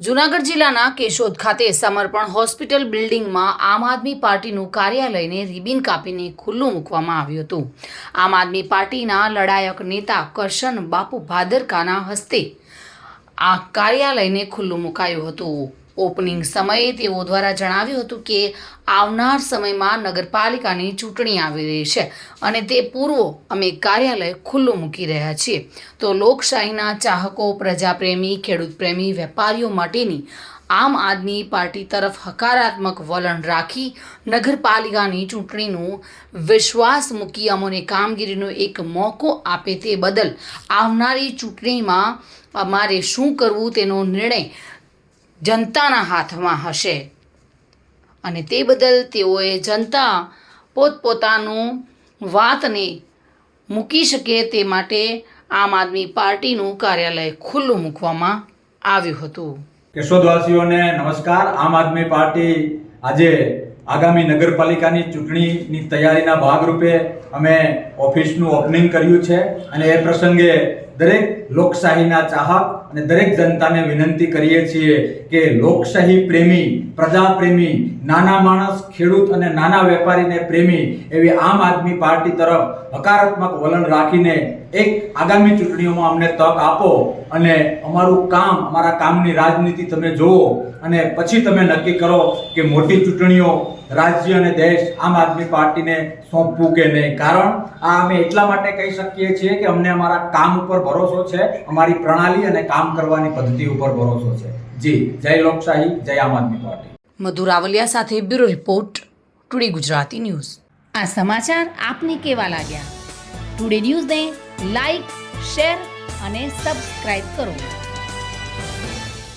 જૂનાગઢ જિલ્લાના કેશોદ ખાતે સમર્પણ હોસ્પિટલ બિલ્ડિંગમાં આમ આદમી પાર્ટીનું કાર્યાલયને રિબિન કાપીને ખુલ્લું મૂકવામાં આવ્યું હતું. આમ આદમી પાર્ટીના લડાયક નેતા કરશન બાપુ ભાદરકાના હસ્તે આ કાર્યાલયને ખુલ્લું મુકાયું હતું. ઓપનિંગ સમયે તેઓ દ્વારા જણાવ્યું હતું કે આવનાર સમયમાં નગરપાલિકાની ચૂંટણી આવી રહી છે અને તે પૂર્વ અમે કાર્યાલય ખુલ્લું મૂકી રહ્યા છીએ. તો લોકશાહીના ચાહકો, પ્રજાપ્રેમી ખેડૂત પ્રેમી વેપારીઓ માટેની આમ આદમી પાર્ટી તરફ હકારાત્મક વલણ રાખી નગરપાલિકાની ચૂંટણીનું વિશ્વાસ મૂકી અમોને કામગીરીનો એક મોકો આપે તે બદલ આવનારી ચૂંટણીમાં અમારે શું કરવું તેનો નિર્ણય જનતાના હાથમાં હશે. અને તે બદલ તેઓએ જનતા પોતપોતાનું વાતને મૂકી શકે તે માટે આમ આદમી પાર્ટીનું કાર્યાલય ખુલ્લું મૂકવામાં આવ્યું હતું. કેશોદવાસીઓને નમસ્કાર. આમ આદમી પાર્ટી આજે આગામી નગરપાલિકાની ચૂંટણીની તૈયારીના ભાગરૂપે અમે ઓફિસનું ઓપનિંગ કર્યું છે. અને એ પ્રસંગે દરેક લોકશાહીના ચાહક અને દરેક જનતાને વિનંતી કરીએ છીએ કે લોકશાહી પ્રેમી પ્રજા પ્રેમી નાના માણસ, ખેડૂત અને નાના વેપારીને પ્રેમી એવી આમ આદમી પાર્ટી તરફ હકારાત્મક વલણ રાખીને એક આગામી ચૂંટણીઓમાં અમને તક આપો અને અમારું કામ, અમારા કામની રાજનીતિ તમે જુઓ અને પછી તમે નક્કી કરો કે મોટી ચૂંટણીઓ રાજ્ય અને દેશ આમ આદમી પાર્ટીને સોંપવું કે નહીં? કારણ આ અમે એટલા માટે કહી શકીએ છીએ કે અમને અમારા કામ ઉપર ભરોસો છે અમારી પ્રણાલી અને કામ કરવાની પદ્ધતિ ઉપર ભરોસો છે. જી જય લોકશાહી જય આમ આદમી પાર્ટી. મધુ રાવલિયા સાથે bureau report today Gujarati news. આ સમાચાર આપને કેવા લાગ્યા? ટુડે ન્યૂઝને લાઈક શેર અને સબસ્ક્રાઇબ કરો.